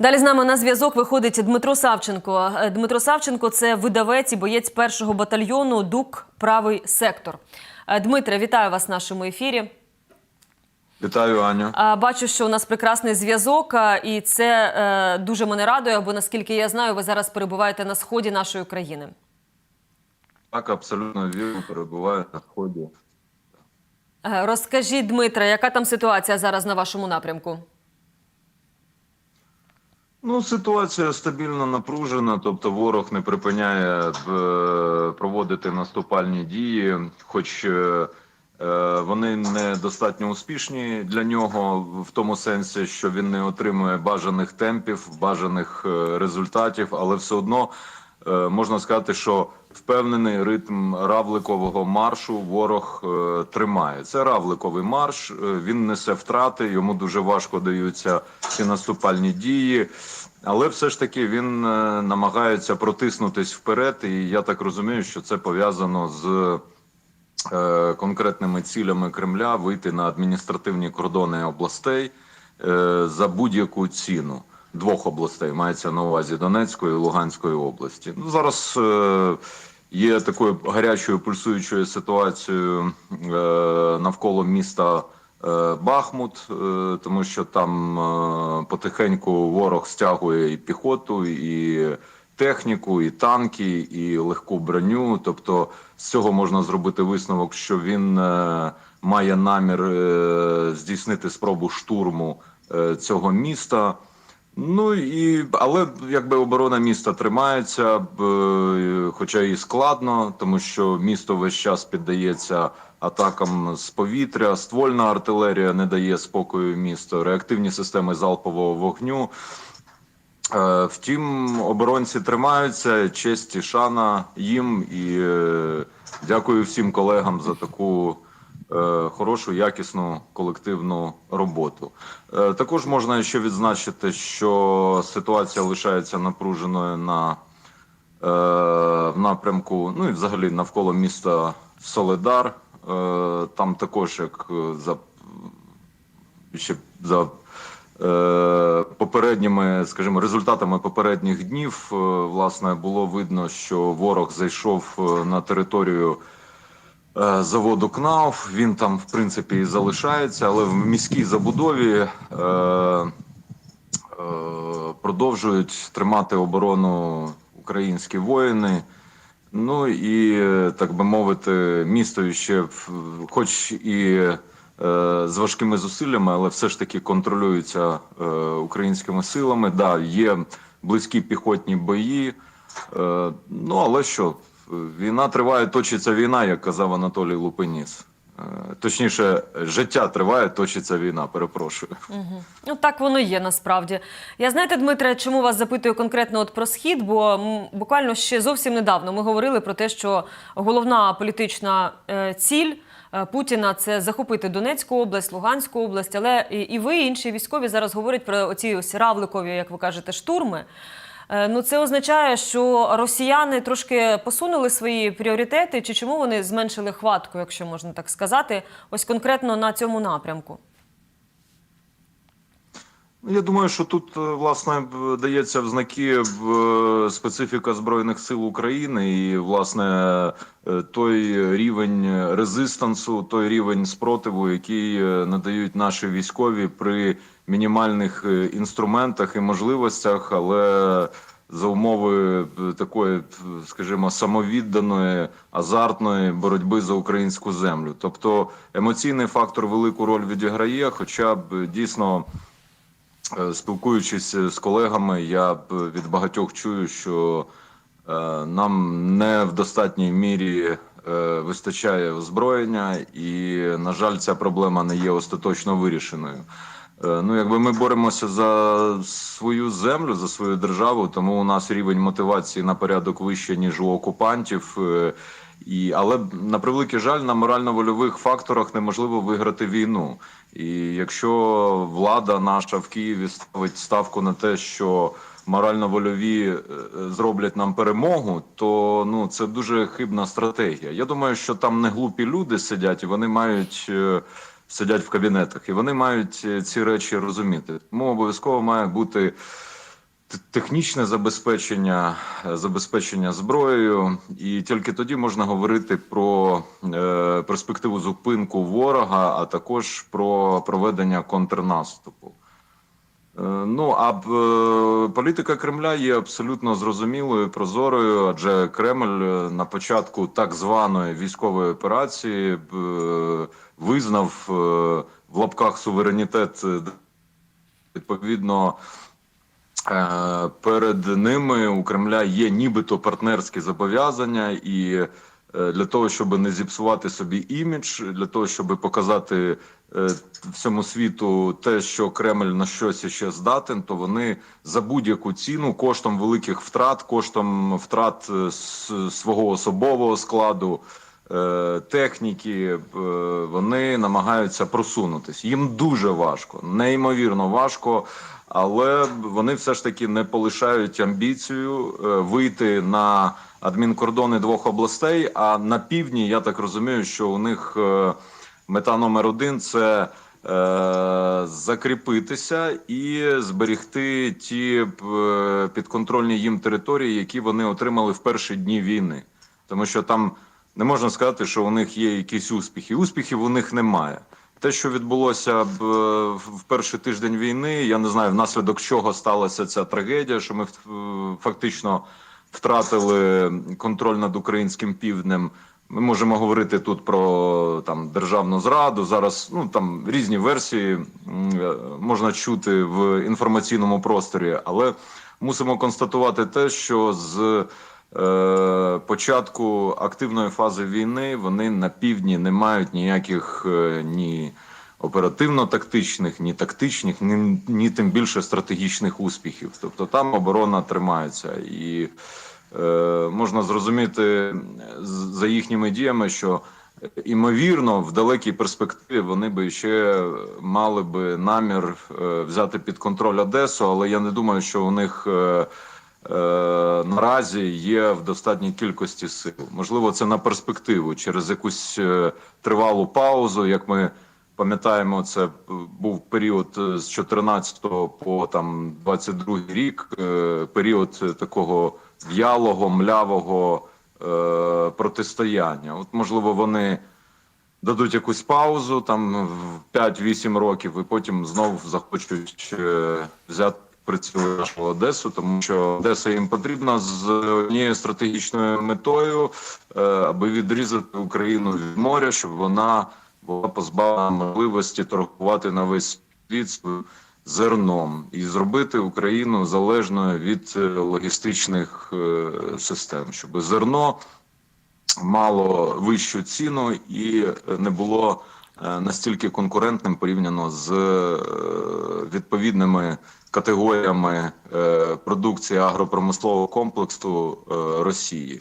Далі з нами на зв'язок виходить Дмитро Савченко. Е, Дмитро Савченко це видавець і боєць першого батальйону ДУК Правий сектор. Е, Дмитре, вітаю вас в нашому ефірі. Вітаю, Аню. Бачу, що у нас прекрасний зв'язок, і це е, дуже мене радує, бо наскільки я знаю, ви зараз перебуваєте на сході нашої країни. Так, абсолютно вірно перебуваю на сході. Розкажіть, Дмитре, яка там ситуація зараз на вашому напрямку? Ну, ситуація стабільно напружена, тобто ворог не припиняє е, проводити наступальні дії, хоч е, е, вони не достатньо успішні для нього в тому сенсі, що він не отримує бажаних темпів, бажаних результатів, але все одно можна сказати, що впевнений ритм равликового маршу ворог е, тримає. Це равликовий марш. е, Він несе втрати, йому дуже важко даються ці наступальні дії. Але все ж таки він е, намагається протиснутись вперед, і я так розумію, що це пов'язано з е, конкретними цілями Кремля вийти на адміністративні кордони областей е, за будь-яку ціну. Двох областей мається на увазі Донецької і Луганської області. Ну зараз е, є такою гарячою пульсуючою ситуацією е, навколо міста е, Бахмут, е, тому що там е, потихеньку ворог стягує і піхоту, і техніку, і танки, і легку броню. Тобто з цього можна зробити висновок, що він має намір здійснити спробу штурму цього міста. Ну і але якби оборона міста тримається, е, хоча і складно, тому що місто весь час піддається атакам з повітря, ствольна артилерія не дає спокою місту, реактивні системи залпового вогню. Е, Втім, оборонці тримаються, честь і шана їм, і е, дякую всім колегам за таку хорошу, якісну колективну роботу. Е, Також можна ще відзначити, що ситуація лишається напруженою на е, в напрямку, ну і взагалі навколо міста Соледар. Е, Там також як е, за ще за е, попередніми, скажімо, результатами попередніх днів, е, власне, було видно, що ворог зайшов е, на територію е, заводу КНАУФ. Він там, в принципі, і залишається, але в міській забудові е, е, продовжують тримати оборону українські воїни. Ну і е, так би мовити, місто ще, хоч і е, з важкими зусиллями, але все ж таки контролюється е, українськими силами. Да, є близькі піхотні бої. Е, ну але що, війна триває, точиться війна, як казав Анатолій Лупеніс. Е, точніше, життя триває, точиться війна. Перепрошую. Ну так воно є насправді. Я знаєте, Дмитре, чому вас запитую конкретно от про схід? Бо буквально ще зовсім недавно ми говорили про те, що головна політична е, ціль. е, Путіна це захопити Донецьку область, Луганську область, але і ви, і інші військові зараз говорять про оці ось равликові, як ви кажете, штурми. Е, Ну, це означає, що росіяни трошки посунули свої пріоритети, чи чому вони зменшили хватку, якщо можна так сказати, ось конкретно на цьому напрямку. Ну, Я думаю, що тут е, власне дається в знаки е, специфіка збройних сил України, і власне той рівень резистансу, той рівень спротиву, який надають наші військові при мінімальних е, інструментах і можливостях, але за умови е, такої, е, скажімо, самовідданої азартної боротьби за українську землю. Тобто емоційний фактор велику роль відіграє, хоча б е, дійсно. Е, Спілкуючись з колегами, я б від багатьох чую, що е, нам не в достатній мірі е, вистачає озброєння, і, на жаль, ця проблема не є остаточно вирішеною. Е, Ну, якби ми боремося за свою землю, за свою державу, тому у нас рівень мотивації на порядок вище, ніж у окупантів. Е, І, але на превеликий жаль, на морально-вольових факторах неможливо виграти війну. І якщо влада наша в Києві ставить ставку на те, що морально-вольові е, зроблять нам перемогу, то ну це дуже хибна стратегія. Я думаю, що там не глупі люди сидять, і вони мають сидять в кабінетах, і вони мають е, ці речі розуміти. Тому обов'язково має бути технічне забезпечення, е, забезпечення зброєю, і тільки тоді можна говорити про е, перспективу зупинку ворога, а також про проведення контрнаступу. Е, Ну а е, політика Кремля є абсолютно зрозумілою, прозорою, адже Кремль е, на початку так званої військової операції визнав в лапках суверенітет відповідно. Перед ними у Кремля є нібито партнерські зобов'язання, і для того, щоб не зіпсувати собі імідж, для того, щоб показати е, всьому світу те, що Кремль на щось ще здатен, то вони за будь-яку ціну, коштом великих втрат, коштом втрат е, свого особового складу. Е, Техніки е, вони намагаються просунутись. Їм дуже важко, неймовірно важко, але вони все ж таки не полишають амбіцію е, вийти на адмінкордони двох областей. А на півдні я так розумію, що у них мета номер один це закріпитися і зберегти ті підконтрольні їм території, які вони отримали в перші дні війни, тому що там не можна сказати, що у них є якісь успіхи. Успіхів у них немає. Те, що відбулося б е, в перший тиждень війни, я не знаю, внаслідок чого сталася ця трагедія, що ми е, фактично втратили контроль над українським півднем. Ми можемо говорити тут про там державну зраду. Зараз ну там різні версії е, можна чути в інформаційному просторі, але мусимо констатувати те, що з початку активної фази війни вони на півдні не мають ніяких е, ні оперативно-тактичних, ні тактичних, ні, ні тим більше стратегічних успіхів. Тобто там оборона тримається і е, можна зрозуміти за їхніми діями, що е, імовірно в далекій перспективі вони би ще мали би намір е, взяти під контроль Одесу, але я не думаю, що у них. Е, наразі є в достатній кількості сил. Можливо, це на перспективу через якусь е, тривалу паузу. Як ми пам'ятаємо, це був період е, з 14 по там 22 рік, період такого в'ялого, млявого протистояння. От можливо, вони дадуть якусь паузу там в 5-8 років, і потім знов захочуть взяти працює нашу Одесу, тому що Одеса їм потрібна з однією стратегічною метою, е, аби відрізати Україну від моря, щоб вона була позбавлена можливості торгувати на весь світ зерном і зробити Україну залежною від е, логістичних е, систем, щоб зерно мало вищу ціну і не було настільки конкурентним порівняно з відповідними категоріями е, продукції агропромислового комплексу е, Росії.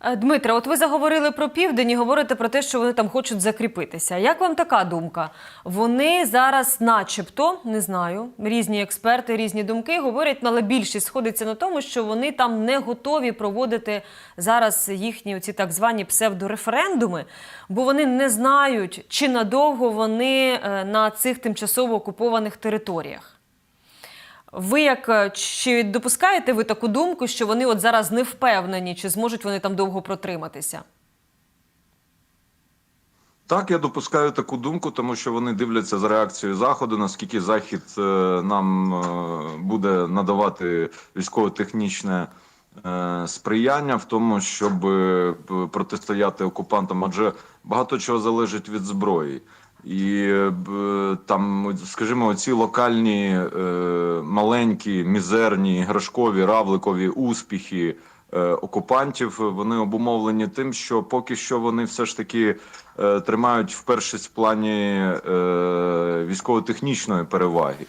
Е, Дмитре, от ви заговорили про південь і говорите про те, що вони там хочуть закріпитися. Як вам така думка? Вони зараз, начебто, не знаю, різні експерти, різні думки говорять, але більшість сходиться на тому, що вони там не готові проводити зараз їхні оці так звані псевдореферендуми, бо вони не знають, чи надовго вони на цих тимчасово окупованих територіях. Ви як е, чи допускаєте ви таку думку, що вони от зараз не впевнені, чи зможуть вони там довго протриматися? Так, я допускаю таку думку, тому що вони дивляться за реакцією заходу, наскільки захід е, нам е, буде надавати військово-технічне сприяння в тому, щоб протистояти окупантам, адже багато чого залежить від зброї. І там, скажімо, ці локальні е, маленькі, мізерні, іграшкові, равликові успіхи е, окупантів вони обумовлені тим, що поки що вони все ж таки е, тримають в першість плані військово-технічної переваги.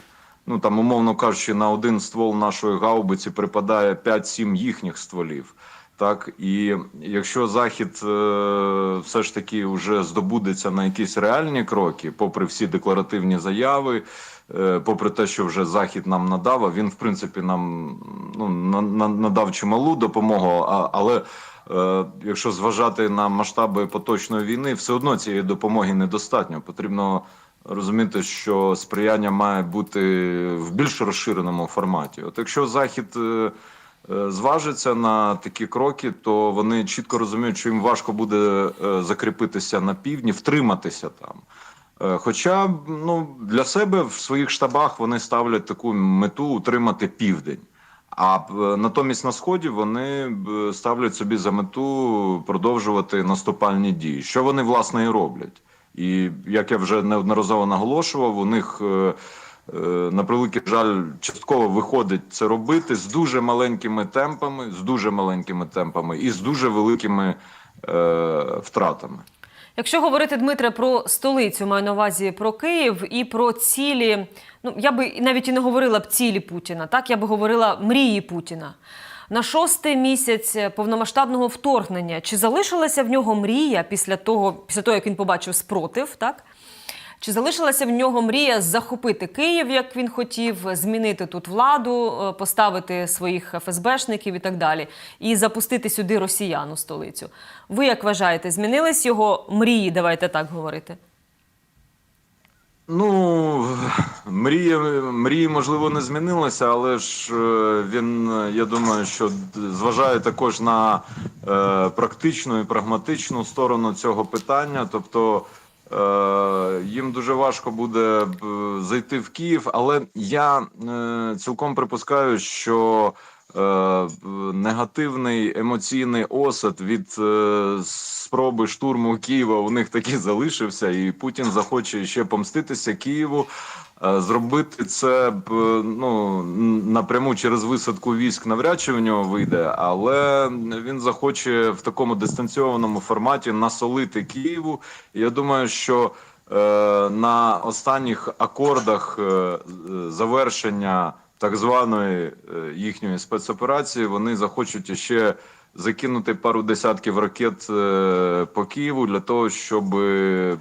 Ну там, умовно кажучи, на один ствол нашої гаубиці припадає 5-7 їхніх стволів. Так, і якщо Захід е, все ж таки вже здобудеться на якісь реальні кроки, попри всі декларативні заяви, е, попри те, що вже Захід нам надав, а він в принципі нам ну, на, на, надав чималу допомогу, але е, якщо зважати на масштаби поточної війни, все одно цієї допомоги недостатньо. Потрібно розуміти, що сприяння має бути в більш розширеному форматі. От якщо захід е, зважиться на такі кроки, то вони чітко розуміють, що їм важко буде е, закріпитися на півдні, втриматися там. Е, Хоча ну для себе в своїх штабах вони ставлять таку мету утримати південь. А натомість на сході вони ставлять собі за мету продовжувати наступальні дії, що вони власне і роблять. І як я вже неодноразово наголошував, у них на превеликий жаль частково виходить це робити з дуже маленькими темпами, з дуже маленькими темпами і з дуже великими е, втратами. Якщо говорити Дмитре про столицю, маю на увазі про Київ і про цілі. Ну я би навіть і не говорила б цілі Путіна, так я би говорила мрії Путіна. На шостий місяць повномасштабного вторгнення чи залишилася в нього мрія після того, після того як він побачив спротив, так? Чи залишилася в нього мрія захопити Київ, як він хотів, змінити тут владу, е, поставити своїх ФСБшників і так далі, і запустити сюди росіян у столицю? Ви як вважаєте, змінились його мрії? Давайте так говорити. Ну, мрії, мрії, можливо, не змінилися, але ж е, він, я думаю, що зважає також на е, практичну і прагматичну сторону цього питання. Тобто їм дуже важко буде зайти в Київ, але я е, цілком припускаю, що е, негативний емоційний осад від е, спроби штурму Києва у них таки залишився, і Путін захоче ще помститися Києву. Е, Зробити це ну напряму через висадку військ навряд чи в нього вийде, але він захоче в такому дистанційованому форматі насолити Києву. Я думаю, що е, на останніх акордах е, завершення так званої е, їхньої спецоперації. Вони захочуть ще закинути пару десятків ракет е, по Києву для того, щоб е,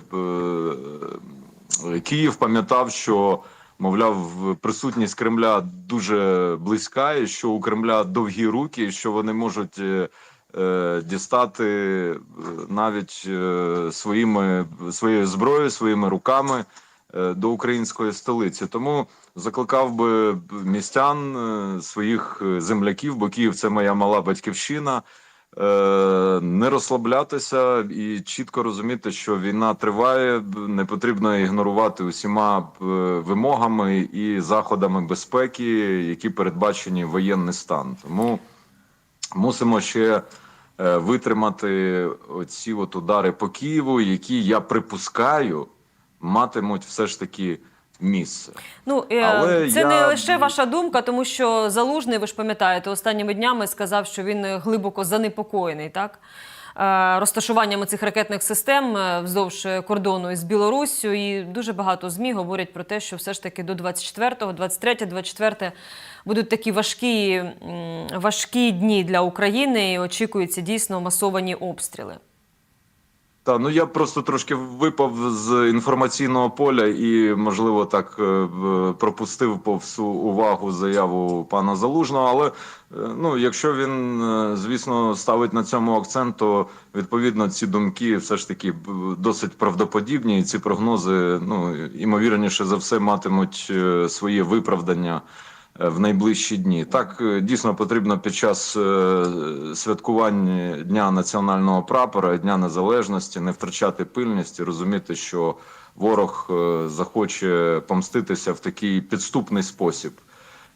Київ пам'ятав, що мовляв, присутність Кремля дуже близька, і що у Кремля довгі руки, і що вони можуть дістати навіть своїми своєю зброєю, своїми руками до української столиці. Тому закликав би містян е, своїх е, земляків, бо Київ це моя мала батьківщина. е, Не розслаблятися і чітко розуміти, що війна триває, не потрібно ігнорувати усіма е, вимогами і заходами безпеки, які передбачені воєнний стан. Тому мусимо ще е, витримати оці от удари по Києву, які я припускаю матимуть все ж таки місце. Ну е, Але це я- не лише ваша думка, тому що залужний, ви ж пам'ятаєте, останніми днями сказав, що він е, глибоко занепокоєний, так. е, Розташуваннями цих ракетних систем вздовж кордону із Білоруссю, і дуже багато змі говорять про те, що все ж таки до 24-го, 23 24 будуть такі важкі, важкі дні для України, і очікуються дійсно масовані обстріли. Та ну я просто трошки випав з інформаційного поля і, можливо, так е, пропустив повсю увагу заяву пана Залужного. Але е, ну, якщо він, е, звісно, ставить на цьому акцент, то відповідно ці думки все ж таки досить правдоподібні, і ці прогнози, ну імовірніше за все, матимуть своє виправдання в найближчі дні. Так е, дійсно потрібно під час е, святкування Дня національного прапора Дня Незалежності не втрачати пильність і розуміти, що ворог е, захоче помститися в такий підступний спосіб.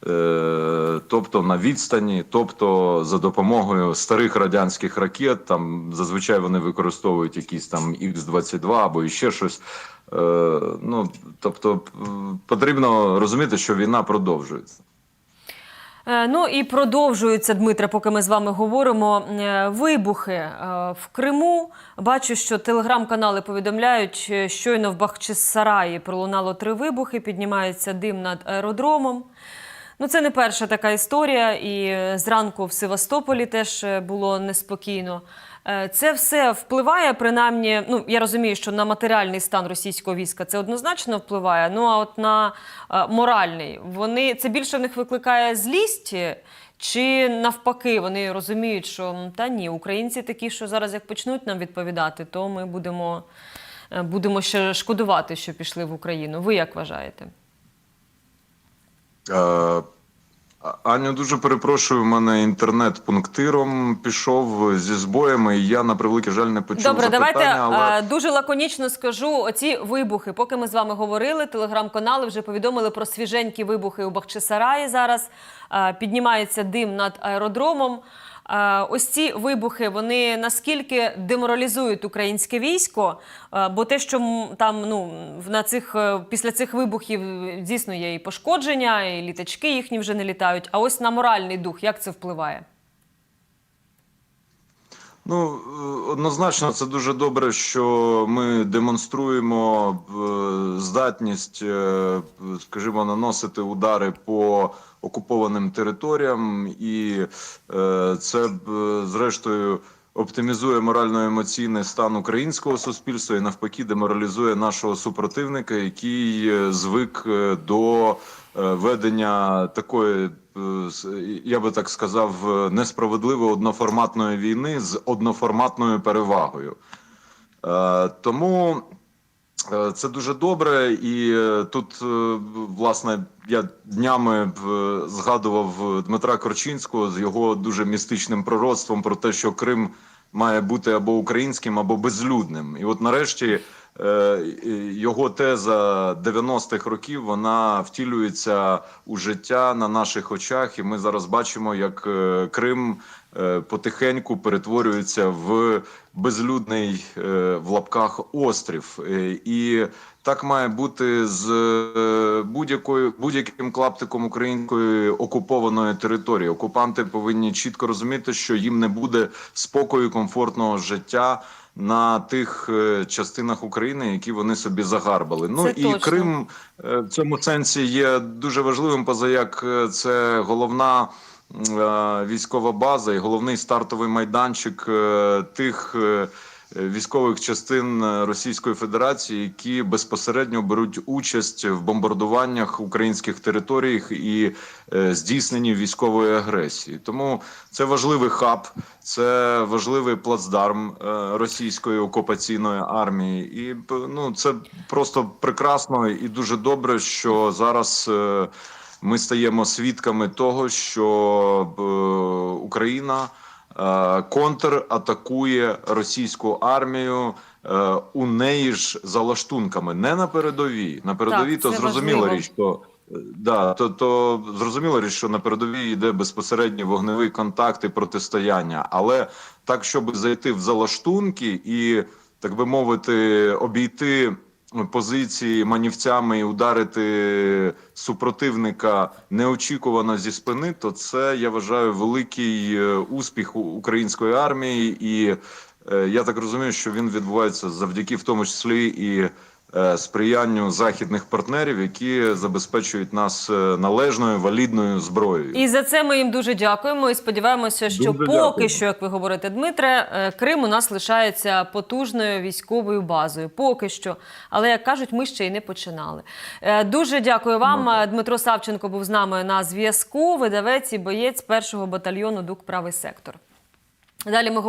Е, Тобто на відстані, тобто за допомогою старих радянських ракет, там зазвичай вони використовують якісь там Х-22 або іще щось. Е, Ну тобто потрібно розуміти, що війна продовжується. Е, Ну і продовжується, Дмитре, поки ми з вами говоримо. е, Вибухи е, в Криму. Бачу, що телеграм-канали повідомляють, щойно в Бахчисараї пролунало три вибухи, піднімається дим над аеродромом. Ну, це не перша така історія, і зранку в Севастополі теж було неспокійно. Е, Це все впливає, принаймні. Ну я розумію, що на матеріальний стан російського війська це однозначно впливає. Ну а от на е, моральний вони це більше в них викликає злість. Чи навпаки вони розуміють, що та ні, українці такі, що зараз як почнуть нам відповідати, то ми будемо е, будемо ще шкодувати, що пішли в Україну. Ви як вважаєте? Аню, дуже перепрошую, у мене інтернет пунктиром пішов зі збоями, і я на превеликий жаль не почув Добре, запитання, давайте але... дуже лаконічно скажу. Оці вибухи, поки ми з вами говорили, телеграм-канали вже повідомили про свіженькі вибухи у Бахчисараї. Зараз піднімається дим над аеродромом. Ось ці вибухи вони наскільки деморалізують українське військо, бо те, що там ну на цих е, після цих вибухів е, дійсно є і пошкодження, і літачки їхні вже не літають. А ось на моральний дух як це впливає? Ну, е, однозначно, це дуже добре, що ми демонструємо е, здатність, е, скажімо, наносити удари по окупованим територіям, і це зрештою оптимізує морально-емоційний стан українського суспільства і навпаки деморалізує нашого супротивника, який звик до ведення такої, е, я би так сказав, е, несправедливої одноформатної війни з одноформатною перевагою. Е, Тому е, це дуже добре, і е, тут, е, власне, я днями е, згадував Дмитра Корчинського з його дуже містичним пророцтвом про те, що Крим має бути або українським, або безлюдним. І от нарешті е, його теза 90-х років вона втілюється у життя на наших очах, і ми зараз бачимо, як е, Крим е, потихеньку перетворюється в безлюдний е, в лапках острів. Е, І так має бути з е, будь-якою будь-яким клаптиком української окупованої території. Окупанти повинні чітко розуміти, що їм не буде спокою, комфортного життя. На тих е, частинах України, які вони собі загарбали, ну і точно. Крим е, в цьому сенсі є дуже важливим, поза як е, це головна військова база і головний стартовий майданчик тих військових частин е, Російської Федерації, які безпосередньо беруть участь в бомбардуваннях українських територій і е, здійсненні військової агресії. Тому це важливий хаб, це важливий плацдарм е, російської окупаційної армії, і ну це просто прекрасно і дуже добре, що зараз. ми стаємо свідками того, що е, Україна е, контратакує російську армію е, у неї ж за лаштунками, не на передовій. На передовій Так, то зрозуміла важливо. річ, що да, то, то зрозуміла річ, що на передовій йде безпосередній вогневий контакт і протистояння, але так, щоб зайти в залаштунки і так би мовити, обійти позиції манівцями і ударити супротивника неочікувано зі спини, то це я вважаю великий е, успіх української армії, і е, я так розумію, що він відбувається завдяки в тому числі і е, сприянню західних партнерів, які забезпечують нас е, належною валідною зброєю. І за це ми їм дуже дякуємо і сподіваємося, що Дуже поки дякуємо. що, як ви говорите, Дмитре, е, Крим у нас лишається потужною військовою базою. Поки що. Але як кажуть, ми ще й не починали. Е, Дуже дякую вам. Ну, Е, Дмитро Савченко був з нами на зв'язку. Видавець і боєць першого батальйону ДУК Правий сектор. Далі ми